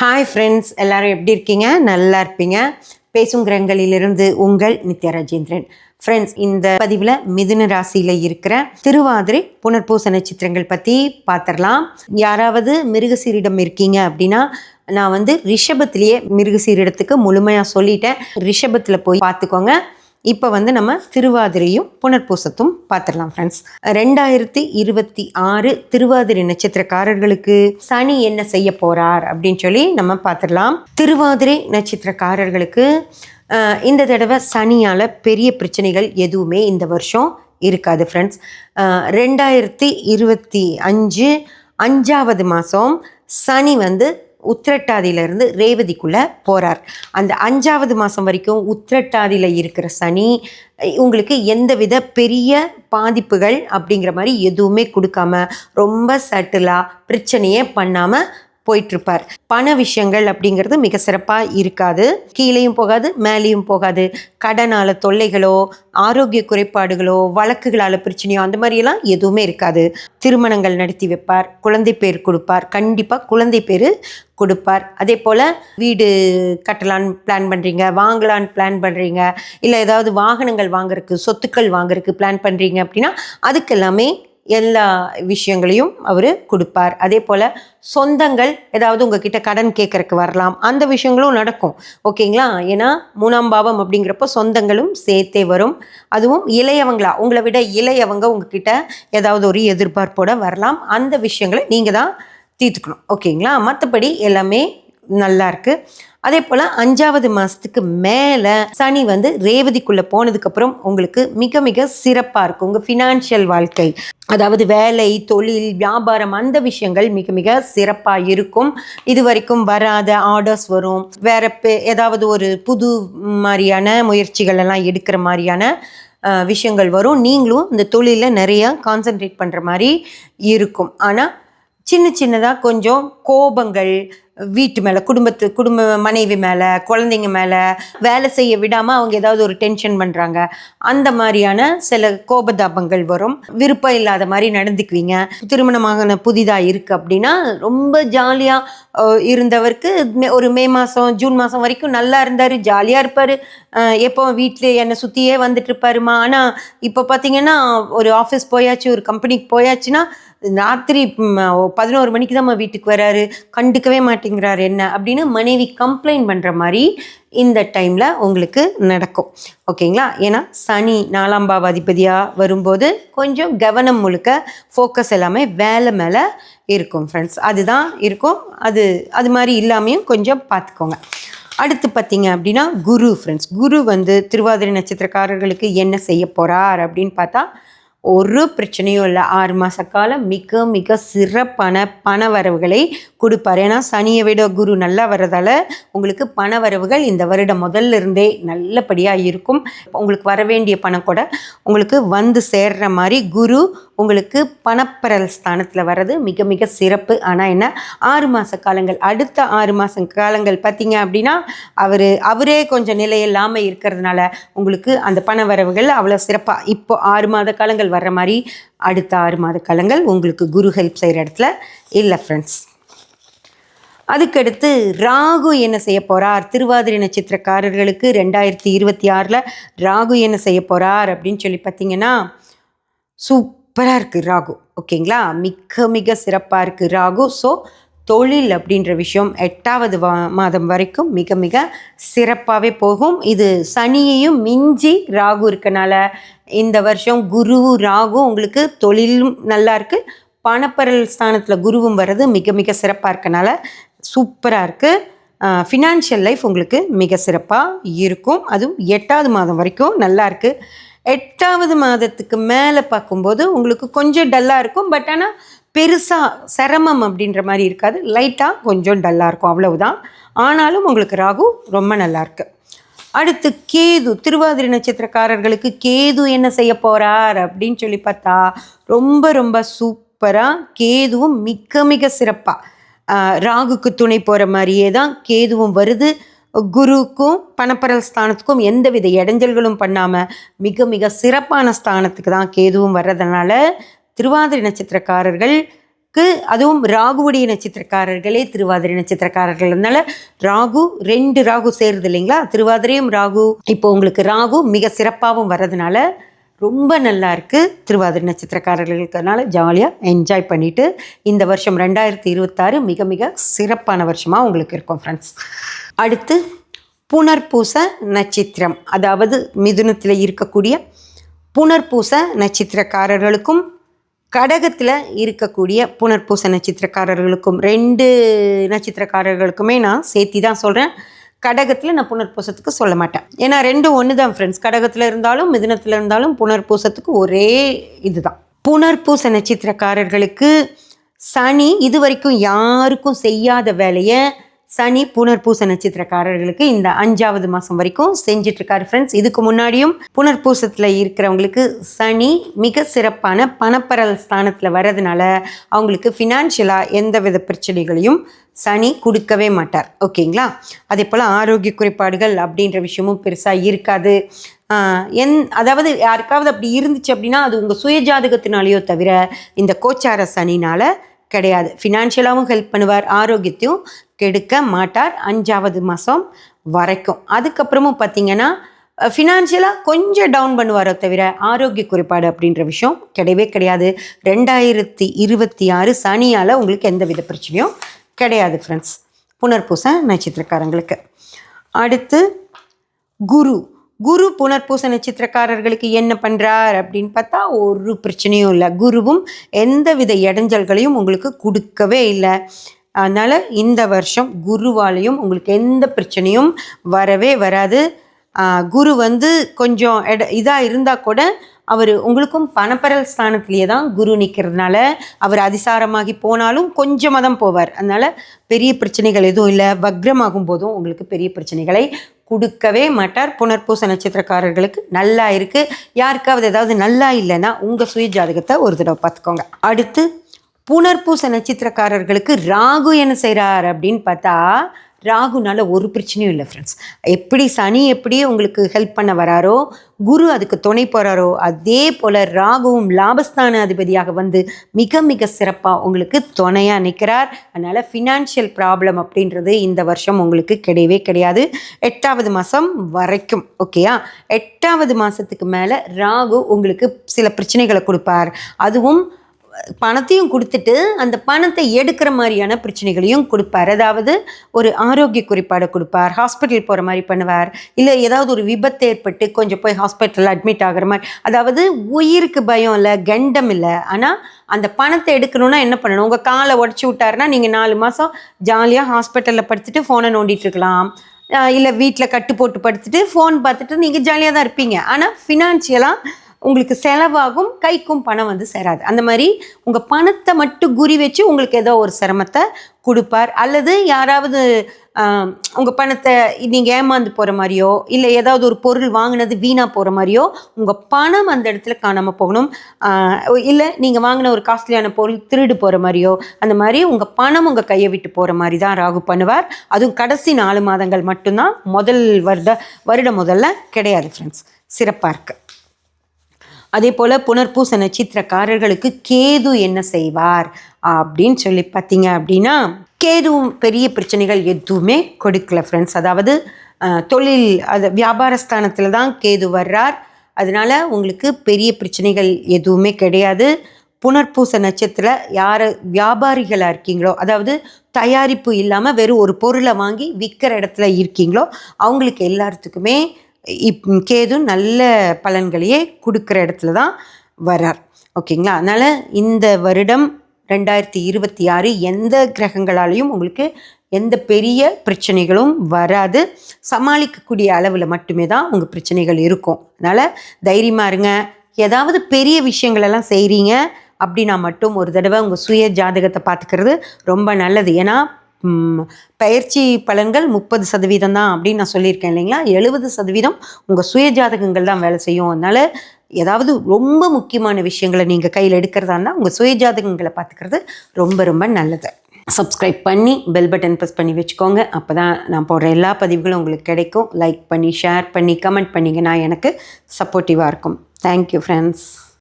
Hi friends எல்லோரும் எப்படி இருக்கீங்க? நல்லா இருப்பீங்க. பேசும் கிரகங்களிலிருந்து உங்கள் நித்யா ராஜேந்திரன் ஃப்ரெண்ட்ஸ் இந்த பதிவில் மிதுன ராசியில் இருக்கிற திருவாதிரை புனர்பூச நட்சத்திரங்கள் பற்றி பார்த்துடலாம் யாராவது மிருகசீரிடம் இருக்கீங்க அப்படின்னா நான் வந்து ரிஷபத்திலேயே மிருகசீரிடத்துக்கு முழுமையாக சொல்லிட்டேன். ரிஷபத்தில் போய் பார்த்துக்கோங்க இப்போ வந்து நம்ம திருவாதிரையும் புனர்பூசத்தும் பார்த்துடலாம் ஃப்ரெண்ட்ஸ் ரெண்டாயிரத்தி இருபத்தி ஆறு திருவாதிரை நட்சத்திரக்காரர்களுக்கு சனி என்ன செய்ய போகிறார் அப்படின்னு சொல்லி நம்ம பார்த்துடலாம். திருவாதிரை நட்சத்திரக்காரர்களுக்கு இந்த தடவை சனியால் பெரிய பிரச்சனைகள் எதுவுமே இந்த வருஷம் இருக்காது ஃப்ரெண்ட்ஸ் ரெண்டாயிரத்தி இருபத்தி அஞ்சு அஞ்சாவது மாதம் சனி வந்து உத்திரட்டாதியிலிருந்து ரேவதிக்குள்ளே போகிறார் அந்த அஞ்சாவது மாதம் வரைக்கும் உத்திரட்டாதியில் இருக்கிற சனி உங்களுக்கு எந்தவித பெரிய பாதிப்புகள் அப்படிங்கிற மாதிரி எதுவுமே கொடுக்காம ரொம்ப சட்டிலாக பிரச்சனையே பண்ணாமல் போயிட்டுருப்பார். பண விஷயங்கள் அப்படிங்கிறது மிக சிறப்பாக இருக்காது. கீழேயும் போகாது மேலேயும் போகாது. கடனால் தொல்லைகளோ ஆரோக்கிய குறைபாடுகளோ வழக்குகளால் பிரச்சனையோ அந்த மாதிரியெல்லாம் எதுவுமே இருக்காது. திருமணங்கள் நடத்தி வைப்பார் குழந்தை பேர் கொடுப்பார் கண்டிப்பாக குழந்தை பேர் கொடுப்பார். அதே போல் வீடு கட்டலான்னு பிளான் பண்ணுறீங்க வாங்கலான்னு பிளான் பண்ணுறீங்க இல்லை ஏதாவது வாகனங்கள் வாங்குறதுக்கு சொத்துக்கள் வாங்குறதுக்கு பிளான் பண்ணுறீங்க அப்படின்னா அதுக்கெல்லாமே எல்லா விஷயங்களையும் அவர் கொடுப்பார். அதே போல் சொந்தங்கள் ஏதாவது உங்ககிட்ட கடன் கேட்குறக்கு வரலாம். அந்த விஷயங்களும் நடக்கும். ஓகேங்களா? ஏன்னா மூணாம் பாவம் அப்படிங்கிறப்போ சொந்தங்களும் சேர்த்தே வரும். அதுவும் இளையவங்களா? உங்களை விட இளையவங்க உங்ககிட்ட ஏதாவது ஒரு எதிர்பார்ப்போட வரலாம். அந்த விஷயங்களை நீங்கள் தான் தீர்த்துக்கணும். ஓகேங்களா? மற்றபடி எல்லாமே நல்லா இருக்கு அதே போல் அஞ்சாவது மாதத்துக்கு மேலே சனி வந்து ரேவதிக்குள்ளே போனதுக்கப்புறம் உங்களுக்கு மிக மிக சிறப்பாக இருக்கும் உங்கள் ஃபினான்ஷியல் வாழ்க்கை அதாவது வேலை தொழில் வியாபாரம் அந்த விஷயங்கள் மிக மிக சிறப்பாக இருக்கும். இது வரைக்கும் வராத ஆர்டர்ஸ் வரும். வேற ஏதாவது ஒரு புது மாதிரியான முயற்சிகள் எல்லாம் எடுக்கிற மாதிரியான விஷயங்கள் வரும். நீங்களும் இந்த தொழிலில் நிறையா கான்சென்ட்ரேட் பண்ணுற மாதிரி இருக்கும். ஆனால் சின்ன சின்னதாக கொஞ்சம் கோபங்கள் வீட்டு மேலே குடும்பத்து குடும்ப மனைவி மேலே குழந்தைங்க மேலே வேலை செய்ய விடாமல் அவங்க ஏதாவது ஒரு டென்ஷன் பண்ணுறாங்க அந்த மாதிரியான சில கோபதாபங்கள் வரும். விருப்பம் இல்லாத மாதிரி நடந்துக்குவீங்க. திருமணமான புதிதாக இருக்குது அப்படின்னா ரொம்ப ஜாலியாக இருந்தவருக்கு மே- ஒரு மே மாதம் ஜூன் மாதம் வரைக்கும் நல்லா இருந்தார் ஜாலியாக இருப்பார். எப்போ வீட்டில் என்னை சுற்றியே வந்துட்டு இருப்பாருமா ஆனால் இப்போ பார்த்தீங்கன்னா ஒரு ஆஃபீஸ் போயாச்சு ஒரு கம்பெனிக்கு போயாச்சுன்னா ராத்திரி பதினோரு மணிக்கு தான் வீட்டுக்கு வராரு. கண்டுக்கவே மாட்டேங்கிறாரு என்ன அப்படின்னு மனைவி கம்ப்ளைண்ட் பண்ணுற மாதிரி இந்த டைமில் உங்களுக்கு நடக்கும். ஓகேங்களா ஏன்னா சனி நாலாம் பாவ அதிபதியாக வரும்போது கொஞ்சம் கவனம் முழுக்க ஃபோக்கஸ் எல்லாமே வேலை மேலே இருக்கும் ஃப்ரெண்ட்ஸ் அதுதான் இருக்கும். அது அது மாதிரி இல்லாமையும் கொஞ்சம் பார்த்துக்கோங்க. அடுத்து பார்த்தீங்க அப்படின்னா குரு ஃப்ரெண்ட்ஸ் குரு வந்து திருவாதிரை நட்சத்திரக்காரர்களுக்கு என்ன செய்ய போகிறார் அப்படின்னு பார்த்தா ஒரு பிரச்சனையும் இல்லை. ஆறு மாத காலம் மிக மிக சிறப்பான பண வரவுகளை கொடுப்பார். ஏன்னா சனியை விட குரு நல்லா வர்றதால உங்களுக்கு பண வரவுகள் இந்த வருடம் முதல்ல இருந்தே நல்லபடியாக இருக்கும். உங்களுக்கு வர வேண்டிய பணம் கூட உங்களுக்கு வந்து சேர்ற மாதிரி குரு உங்களுக்கு பணப்பெறல் ஸ்தானத்தில் வர்றது மிக மிக சிறப்பு. ஆனால் என்ன? ஆறு மாத காலங்கள். அடுத்த ஆறு மாத காலங்கள் பார்த்தீங்க அப்படின்னா அவர் அவரே கொஞ்சம் நிலையில்லாமல் இருக்கிறதுனால உங்களுக்கு அந்த பண வரவுகள் அவ்வளோ சிறப்பாக இப்போ ஆறு மாத காலங்கள் வர்ற மாதிரி அடுத்த ஆறு மாத காலங்கள் உங்களுக்கு குரு ஹெல்ப் செய்கிற இடத்துல இல்லை ஃப்ரெண்ட்ஸ் அதுக்கடுத்து ராகு என்ன செய்ய போகிறார் திருவாதிரை நட்சத்திரக்காரர்களுக்கு ரெண்டாயிரத்தி இருபத்தி ஆறில் ராகு என்ன செய்ய போகிறார் அப்படின்னு சொல்லி பார்த்தீங்கன்னா சூப்பராக இருக்குது ராகு. ஓகேங்களா? மிக மிக சிறப்பாக இருக்குது ராகு. ஸோ தொழில் அப்படின்ற விஷயம் எட்டாவது வா மாதம் வரைக்கும் மிக மிக சிறப்பாகவே போகும். இது சனியையும் மிஞ்சி ராகு இருக்கனால இந்த வருஷம் குரு ராகு உங்களுக்கு தொழிலும் நல்லா இருக்குது பணப்பரல் ஸ்தானத்தில் குருவும் வர்றது மிக மிக சிறப்பாக இருக்கனால சூப்பராக இருக்குது ஃபினான்ஷியல் லைஃப் உங்களுக்கு மிக சிறப்பாக இருக்கும். அதுவும் எட்டாவது மாதம் வரைக்கும் நல்லா இருக்குது எட்டாவது மாதத்துக்கு மேலே பார்க்கும்போது உங்களுக்கு கொஞ்சம் டல்லாக இருக்கும். பட் ஆனால் பெருசாக சிரமம் அப்படின்ற மாதிரி இருக்காது. லைட்டாக கொஞ்சம் டல்லாக இருக்கும். அவ்வளவுதான். ஆனாலும் உங்களுக்கு ராகு ரொம்ப நல்லாயிருக்கு அடுத்து கேது. திருவாதிரை நட்சத்திரக்காரர்களுக்கு கேது என்ன செய்ய போகிறார் அப்படின்னு சொல்லி பார்த்தா ரொம்ப ரொம்ப சூப்பராக கேதுவும் மிக மிக சிறப்பாக ராகுக்கு துணை போகிற மாதிரியே தான் கேதுவும் வருது. குருவுக்கும் பணப்பரல் ஸ்தானத்துக்கும் எந்தவித இடைஞ்சல்களும் பண்ணாமல் மிக மிக சிறப்பான ஸ்தானத்துக்கு தான் கேதுவும் வர்றதுனால திருவாதிரை நட்சத்திரக்காரர்களுக்கு அதுவும் ராகுவுடைய நட்சத்திரக்காரர்களே திருவாதிரை நட்சத்திரக்காரர்கள் அதனால ராகு ரெண்டு ராகு சேருது இல்லைங்களா? திருவாதிரையும் ராகு இப்போ உங்களுக்கு ராகு மிக சிறப்பாகவும் வர்றதுனால ரொம்ப நல்லா இருக்குது திருவாதிரை நட்சத்திரக்காரர்களுக்கனால ஜாலியாக என்ஜாய் பண்ணிவிட்டு இந்த வருஷம் ரெண்டாயிரத்தி இருபத்தாறு மிக மிக சிறப்பான வருஷமாக உங்களுக்கு இருக்கும் ஃப்ரெண்ட்ஸ் அடுத்து புனர்பூச நட்சத்திரம். அதாவது மிதுனத்தில் இருக்கக்கூடிய புனர்பூச நட்சத்திரக்காரர்களுக்கும் கடகத்தில் இருக்கக்கூடிய புனர்பூச நட்சத்திரக்காரர்களுக்கும் ரெண்டு நட்சத்திரக்காரர்களுக்குமே நான் சேர்த்தி தான் சொல்கிறேன் கடகத்தில் நான் புனர்பூசத்துக்கு சொல்ல மாட்டேன். ஏன்னா ரெண்டும் ஒன்று தான் ஃப்ரெண்ட்ஸ் கடகத்தில் இருந்தாலும் மிதுனத்தில் இருந்தாலும் புனர்பூசத்துக்கு ஒரே இதுதான். புனர்பூச நட்சத்திரக்காரர்களுக்கு சனி இது வரைக்கும் யாருக்கும் செய்யாத வேலையை சனி புனர்பூச நட்சத்திரக்காரர்களுக்கு இந்த அஞ்சாவது மாதம் வரைக்கும் செஞ்சிட்ருக்காரு ஃப்ரெண்ட்ஸ் இதுக்கு முன்னாடியும் புனர்பூசத்தில் இருக்கிறவங்களுக்கு சனி மிக சிறப்பான பணப்பரல் ஸ்தானத்தில் வர்றதுனால அவங்களுக்கு ஃபினான்ஷியலாக எந்த வித பிரச்சனைகளையும் சனி கொடுக்கவே மாட்டார். ஓகேங்களா? அதே போல் ஆரோக்கிய குறைபாடுகள் அப்படின்ற விஷயமும் பெருசாக இருக்காது. என் அதாவது யாருக்காவது அப்படி இருந்துச்சு அப்படின்னா அது உங்கள் சுயஜாதகத்தினாலேயோ தவிர இந்த கோச்சார சனினால் கிடையாது. ஃபினான்ஷியலாகவும் ஹெல்ப் பண்ணுவார் ஆரோக்கியத்தையும் கெடுக்க மாட்டார் அஞ்சாவது மாதம் வரைக்கும். அதுக்கப்புறமும் பார்த்தீங்கன்னா ஃபினான்ஷியலாக கொஞ்சம் டவுன் பண்ணுவாரோ தவிர ஆரோக்கிய குறைபாடு அப்படின்ற விஷயம் கிடையவே கிடையாது. ரெண்டாயிரத்தி இருபத்தி ஆறு சனியால் உங்களுக்கு எந்த வித பிரச்சனையும் கிடையாது ஃப்ரெண்ட்ஸ் புனர்பூச நட்சத்திரக்காரங்களுக்கு. அடுத்து குரு. குரு புனர்பூச நட்சத்திரக்காரர்களுக்கு என்ன பண்ணுறார் அப்படின்னு பார்த்தா ஒரு பிரச்சனையும் இல்லை. குருவும் எந்த வித இடைஞ்சல்களையும் உங்களுக்கு கொடுக்கவே இல்லை. அதனால் இந்த வருஷம் குருவாலையும் உங்களுக்கு எந்த பிரச்சனையும் வரவே வராது. குரு வந்து கொஞ்சம் எட இதாக இருந்தால் கூட அவர் உங்களுக்கும் பணப்பரல் ஸ்தானத்திலேயே தான் குரு நிற்கிறதுனால அவர் அதிசாரமாகி போனாலும் கொஞ்சமாக தான் போவார். அதனால் பெரிய பிரச்சனைகள் எதுவும் இல்லை. வக்ரமாகும் போதும் உங்களுக்கு பெரிய பிரச்சனைகளை கொடுக்கவே மாட்டார். புனர்பூச நட்சத்திரக்காரர்களுக்கு நல்லா இருக்குது யாருக்காவது ஏதாவது நல்லா இல்லைன்னா உங்கள் சுய ஜாதகத்தை ஒரு தடவை பார்த்துக்கோங்க. அடுத்து புனர்பூச நட்சத்திரக்காரர்களுக்கு ராகு என்ன செய்கிறார் அப்படின்னு பார்த்தா ராகுனால ஒரு பிரச்சனையும் இல்லை ஃப்ரெண்ட்ஸ் எப்படி சனி எப்படி உங்களுக்கு ஹெல்ப் பண்ண வராரோ குரு அதுக்கு துணை போகிறாரோ அதே போல் ராகுவும் லாபஸ்தான அதிபதியாக வந்து மிக மிக சிறப்பாக உங்களுக்கு துணையாக நிற்கிறார் அதனால் ஃபினான்ஷியல் ப்ராப்ளம் அப்படின்றது இந்த வருஷம் உங்களுக்கு கிடையவே கிடையாது. எட்டாவது மாதம் வரைக்கும் ஓகேயா எட்டாவது மாதத்துக்கு மேலே ராகு உங்களுக்கு சில பிரச்சனைகளை கொடுப்பார். அதுவும் பணத்தையும் கொடுத்துட்டு அந்த பணத்தை எடுக்கிற மாதிரியான பிரச்சனைகளையும் கொடுப்பார். அதாவது ஒரு ஆரோக்கிய குறிப்பாடை கொடுப்பார். ஹாஸ்பிட்டல் போகிற மாதிரி பண்ணுவார். இல்லை ஏதாவது ஒரு விபத்து ஏற்பட்டு கொஞ்சம் போய் ஹாஸ்பிட்டலில் அட்மிட் ஆகிற மாதிரி. அதாவது உயிருக்கு பயம் இல்லை கண்டம் இல்லை. ஆனால் அந்த பணத்தை எடுக்கணும்னா என்ன பண்ணணும்? உங்கள் காலை உடச்சி விட்டாருன்னா நீங்கள் நாலு மாதம் ஜாலியாக ஹாஸ்பிட்டலில் படுத்துட்டு ஃபோனை நோண்டிட்டு இருக்கலாம். இல்லை வீட்டில் கட்டு போட்டு படுத்துட்டு ஃபோன் பார்த்துட்டு நீங்கள் ஜாலியாக தான் இருப்பீங்க. ஆனால் ஃபினான்ஷியலாக உங்களுக்கு செலவாகும் கைக்கும் பணம் வந்து சேராது. அந்த மாதிரி உங்கள் பணத்தை மட்டும் குறி வச்சு உங்களுக்கு ஏதோ ஒரு சிரமத்தை கொடுப்பார். அல்லது யாராவது உங்கள் பணத்தை நீங்கள் ஏமாந்து போகிற மாதிரியோ இல்லை ஏதாவது ஒரு பொருள் வாங்கினது வீணாக போகிற மாதிரியோ உங்கள் பணம் அந்த இடத்துல காணாமல் போகணும். இல்லை நீங்கள் வாங்கின ஒரு காஸ்ட்லியான பொருள் திருடு போகிற மாதிரியோ அந்த மாதிரி உங்கள் பணம் உங்கள் கையை விட்டு போகிற மாதிரி தான் ராகு பண்ணுவார். அதுவும் கடைசி நாலு மாதங்கள் மட்டும்தான். முதல் வருட வருடம் முதல்ல கிடையாது ஃப்ரெண்ட்ஸ் சிறப்பாக இருக்குது அதே போல் புனர்பூச நட்சத்திரக்காரர்களுக்கு கேது என்ன செய்வார்? அப்படின்னு சொல்லி பார்த்தீங்க அப்படின்னா கேதுவும் பெரிய பிரச்சனைகள் எதுவுமே கொடுக்கல ஃப்ரெண்ட்ஸ் அதாவது தொழில் அது வியாபாரஸ்தானத்தில் தான் கேது வர்றார். அதனால் உங்களுக்கு பெரிய பிரச்சனைகள் எதுவுமே கிடையாது. புனர்பூச நட்சத்திரத்தில் யார் வியாபாரிகளாக இருக்கீங்களோ அதாவது தயாரிப்பு இல்லாமல் வெறும் ஒரு பொருளை வாங்கி விற்கிற இடத்துல இருக்கீங்களோ அவங்களுக்கு எல்லாத்துக்குமே இப் கேது நல்ல பலன்களையே கொடுக்குற இடத்துல தான் வரார். ஓகேங்களா? அதனால் இந்த வருடம் ரெண்டாயிரத்தி இருபத்தி ஆறு எந்த கிரகங்களாலையும் உங்களுக்கு எந்த பெரிய பிரச்சனைகளும் வராது. சமாளிக்கக்கூடிய அளவில் மட்டுமே தான் உங்கள் பிரச்சனைகள் இருக்கும். அதனால் தைரியமாக இருங்க. ஏதாவது பெரிய விஷயங்களெல்லாம் செய்கிறீங்க அப்படின்னா மட்டும் ஒரு தடவை உங்கள் சுய ஜாதகத்தை பார்த்துக்கிறது ரொம்ப நல்லது. ஏன்னா பயிற்சி பலன்கள் முப்பது சதவீதம் தான் அப்படின்னு நான் சொல்லியிருக்கேன் இல்லைங்களா? எழுபது சதவீதம் உங்கள் சுய ஜாதகங்கள் தான் வேலை செய்யும். அதனால் ஏதாவது ரொம்ப முக்கியமான விஷயங்களை நீங்கள் கையில் எடுக்கிறதா இருந்தால் உங்கள் சுய ஜாதகங்களை பார்த்துக்கிறது ரொம்ப ரொம்ப நல்லது. சப்ஸ்கிரைப் பண்ணி பெல் பட்டன் ப்ரெஸ் பண்ணி வச்சுக்கோங்க. அப்போ தான் நான் போடுற எல்லா பதிவுகளும் உங்களுக்கு கிடைக்கும். லைக் பண்ணி ஷேர் பண்ணி கமெண்ட் பண்ணிங்கன்னா எனக்கு சப்போர்ட்டிவாக இருக்கும். Thank you friends